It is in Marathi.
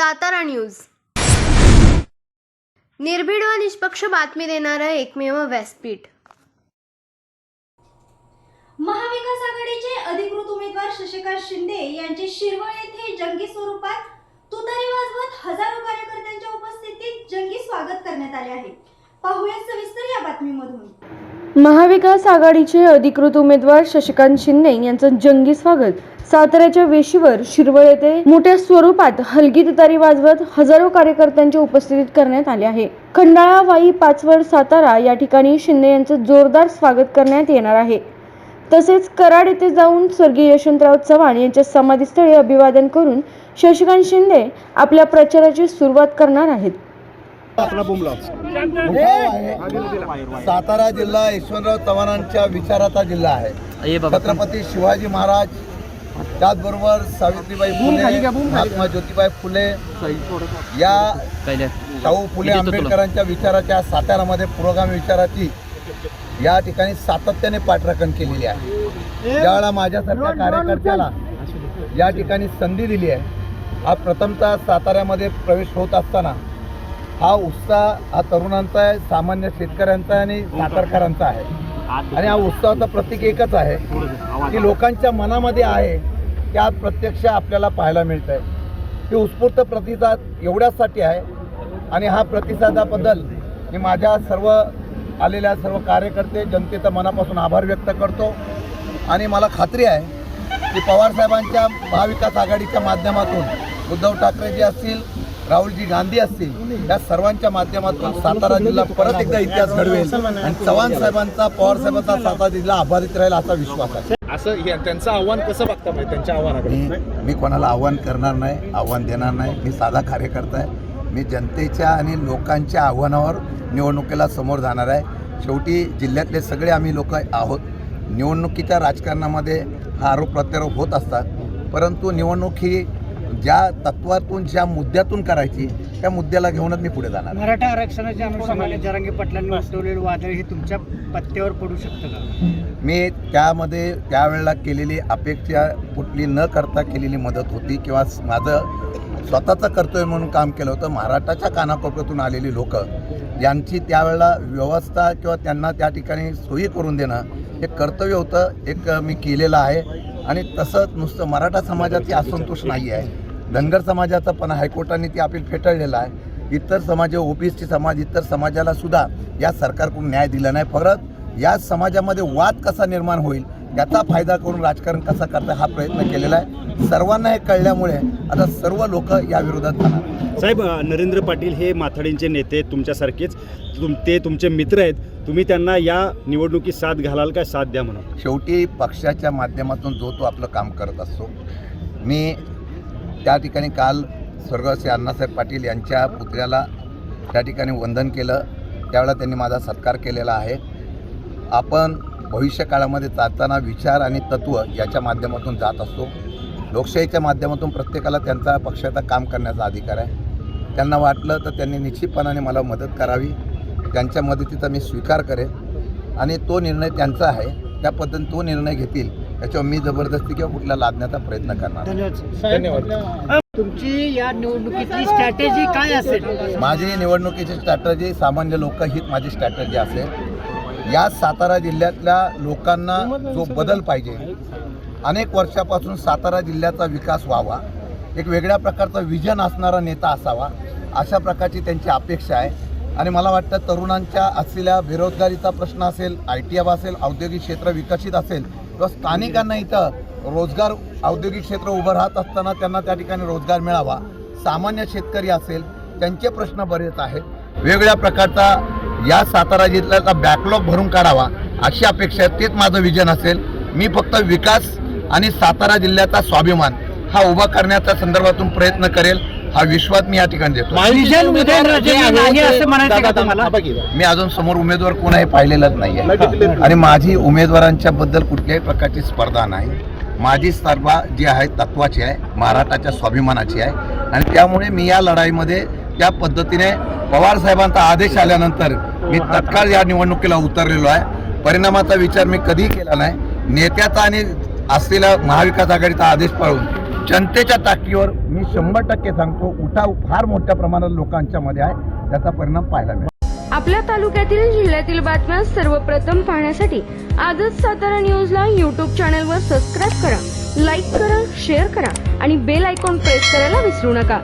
सातारा न्यूज. निर्भीड व निष्पक्ष बातमी देणारं एकमेव व्यासपीठ. महाविकास आघाडीचे अधिकृत उमेदवार शशिकांत शिंदे यांचे शिरवळ येथे जंगी स्वरूपात तुतारी वाजवत हजारो कार्यकर्त्यांच्या उपस्थितीत जंगी स्वागत करण्यात आले आहे. पाहूया सविस्तर या बातमीमधून. महाविकास आघाडीचे अधिकृत उमेदवार शशिकांत शिंदे यांचं जंगी स्वागत. साताऱ्याच्या वेशीवर शिरवळ येथे मोठ्या स्वरूपात हलगी तुतारी वाजवत हजारो कार्यकर्त्यांच्या उपस्थितीत करण्यात आले आहे. खंडाळा वाई पाचवड सातारा या ठिकाणी शिंदे यांचं जोरदार स्वागत करण्यात येणार आहे. तसेच कराड येथे जाऊन स्वर्गीय यशवंतराव चव्हाण यांच्या समाधीस्थळी अभिवादन करून शशिकांत शिंदे आपल्या प्रचाराची सुरुवात करणार आहेत. सातारा जिल्हा यशवंतराव चव्हाणांच्या विचाराचा जिल्हा आहे. छत्रपती शिवाजी महाराज त्याचबरोबर सावित्रीबाई फुले महात्मा ज्योतिबाई फुले या शाहू फुले आंबेडकरांच्या विचाराच्या सातारामध्ये पुरोगामी विचाराची या ठिकाणी सातत्याने पाठराखण केलेली आहे. ज्यावेळेला माझ्यासारख्या कार्यकर्त्याला या ठिकाणी संधी दिली आहे हा प्रथमतः साताऱ्यामध्ये प्रवेश होत असताना हा उत्साह हा तरुणांचा आहे सामान्य शेतकऱ्यांचा आहे आणि सातारकरांचा आहे. आणि हा उत्साहाचा प्रतीक एकच आहे की लोकांच्या मनामध्ये आहे की आज प्रत्यक्ष आपल्याला पाहायला मिळत आहे ही उत्स्फूर्त प्रतिसाद एवढ्यासाठी आहे आणि हा प्रतिसादाबद्दल मी माझ्या सर्व आलेल्या सर्व कार्यकर्ते जनतेचा मनापासून आभार व्यक्त करतो. आणि मला खात्री आहे की पवारसाहेबांच्या महाविकास आघाडीच्या माध्यमातून उद्धव ठाकरेजी असतील राहुलजी गांधी असतील या सर्वांच्या माध्यमातून सातारा जिल्हा परत एकदा इतिहास घडवेल आणि चव्हाण साहेबांचा पवार साहेबांचा सातारा जिल्हा आभारित राहील असा विश्वास आहे. असं त्यांचं आव्हान कसं बघता त्यांच्या आव्हानाकडे. मी मी कोणाला आव्हान करणार नाही आव्हान देणार नाही. मी साधा कार्यकर्ता आहे. मी जनतेच्या आणि लोकांच्या आव्हानावर निवडणुकीला समोर जाणार आहे. शेवटी जिल्ह्यातले सगळे आम्ही लोक आहोत. निवडणुकीच्या राजकारणामध्ये हा आरोप प्रत्यारोप होत असतात. परंतु निवडणूक ही ज्या तत्वातून ज्या मुद्द्यातून करायची त्या मुद्द्याला घेऊनच मी पुढे जाणार. मराठा आरक्षणाच्या अनुषंगाने जरांगे पाटलांनी उठवलेलं वादळ हे तुमच्या पत्त्यावर पडू शकतं का? मी त्यामध्ये त्यावेळेला केलेली अपेक्षा कुठली न करता केलेली मदत होती किंवा माझं स्वतःचं कर्तव्य म्हणून काम केलं होतं. महाराष्ट्राच्या कानाकोपऱ्यातून आलेली लोक यांची त्यावेळेला व्यवस्था किंवा त्यांना त्या ठिकाणी सोयी करून देणं हे कर्तव्य होतं. एक मी केलेलं आहे. आणि तसंच नुसतं मराठा समाजाची असंतोष नाही आहे धनगर समाजाचं पण हायकोर्टाने ती अपील फेटाळलेलं आहे. इतर समाज ओबीसी समाज इतर समाजाला सुद्धा या सरकारकडून न्याय दिला नाही. परत या समाजामध्ये वाद कसा निर्माण होईल याचा फायदा करून राजकारण कसा करता हा प्रयत्न केलेला आहे. सर्वांना हे कळल्यामुळे आता सर्व लोक या विरोधात जाणार. साहेब नरेंद्र पाटील हे माथाडींचे नेते आहेत, तुमच्यासारखेच. तुम ते तुमचे मित्र आहेत. तुम्ही त्यांना या निवडणुकीत साथ घालाल का साथ द्या म्हणून. शेवटी पक्षाच्या माध्यमातून जो तो आपलं काम करत असतो. मी त्या ठिकाणी काल स्वर्गवासी अण्णासाहेब पाटील यांच्या पुतळ्याला त्या ठिकाणी वंदन केलं. त्यावेळेला त्यांनी माझा सत्कार केलेला आहे. आपण भविष्य काळामध्ये चालताना विचार आणि तत्त्व याच्या माध्यमातून जात असतो. लोकशाहीच्या माध्यमातून प्रत्येकाला त्यांचा पक्षाचा काम करण्याचा अधिकार आहे. त्यांना वाटलं तर त्यांनी निश्चितपणाने मला मदत करावी. त्यांच्या मदतीचा मी स्वीकार करेन. आणि तो निर्णय त्यांचा आहे. त्या पद्धतीने तो निर्णय घेतील. त्याच्यावर मी जबरदस्ती किंवा कुठला लादण्याचा प्रयत्न करणार. धन्यवाद तुमची या निवडणुकीतली स्ट्रॅटेजी काय असेल? माझी निवडणुकीची स्ट्रॅटर्जी सामान्य लोकहित माझी स्ट्रॅटर्जी असेल. या सातारा जिल्ह्यातल्या लोकांना जो बदल पाहिजे अनेक वर्षापासून सातारा जिल्ह्याचा विकास व्हावा एक वेगळ्या प्रकारचा विजन असणारा नेता असावा अशा प्रकारची त्यांची अपेक्षा आहे. आणि मला वाटतं तरुणांच्या असलेल्या बेरोजगारीचा प्रश्न असेल आय टी एफ असेल औद्योगिक क्षेत्र विकसित असेल किंवा स्थानिकांना इथं रोजगार औद्योगिक क्षेत्र उभं राहत असताना त्यांना त्या ठिकाणी रोजगार मिळावा सामान्य शेतकरी असेल त्यांचे प्रश्न बरेच आहेत. वेगवेगळ्या प्रकारचा या सातारा जिल्ह्याचा बॅकलॉग भरून काढावा अशी अपेक्षा आहे. तेच माझं विजन असेल. मी फक्त विकास आणि सातारा जिल्ह्याचा स्वाभिमान हा उभा करण्याच्या संदर्भातून प्रयत्न करेल. हा विश्वास मी या ठिकाणी देतो मी अजून समोर उमेदवार कोण आहे पाहिलेलंच नाही आहे. आणि माझी उमेदवारांच्या बद्दल कुठल्याही प्रकारची स्पर्धा नाही. माझी स्पर्धा जी आहे तत्वाची आहे महाराष्ट्राच्या स्वाभिमानाची आहे. आणि त्यामुळे मी या लढाईमध्ये त्या पद्धतीने पवार साहेबांचा आदेश आल्यानंतर मी तत्काळ या निवडणुकीला उतरलेलो आहे. परिणामाचा विचार मी कधीही केला नाही. नेत्याचा आणि असलेला महाविकास आघाडीचा आदेश पाळून जनतेच्या ताकदीवर मी शंभर टक्के सांगतो उठाव फार मोठ्या प्रमाणात लोकांच्या मध्ये आहे त्याचा परिणाम पाहायला मिळेल. आपल्या तालुक्यातील जिल्ह्यातील बातम्या सर्वप्रथम पाहण्यासाठी आजच सातारा न्यूजला यूट्यूब चॅनलवर सबस्क्राईब करा लाईक करा शेअर करा आणि बेल आयकॉन प्रेस करायला विसरू नका.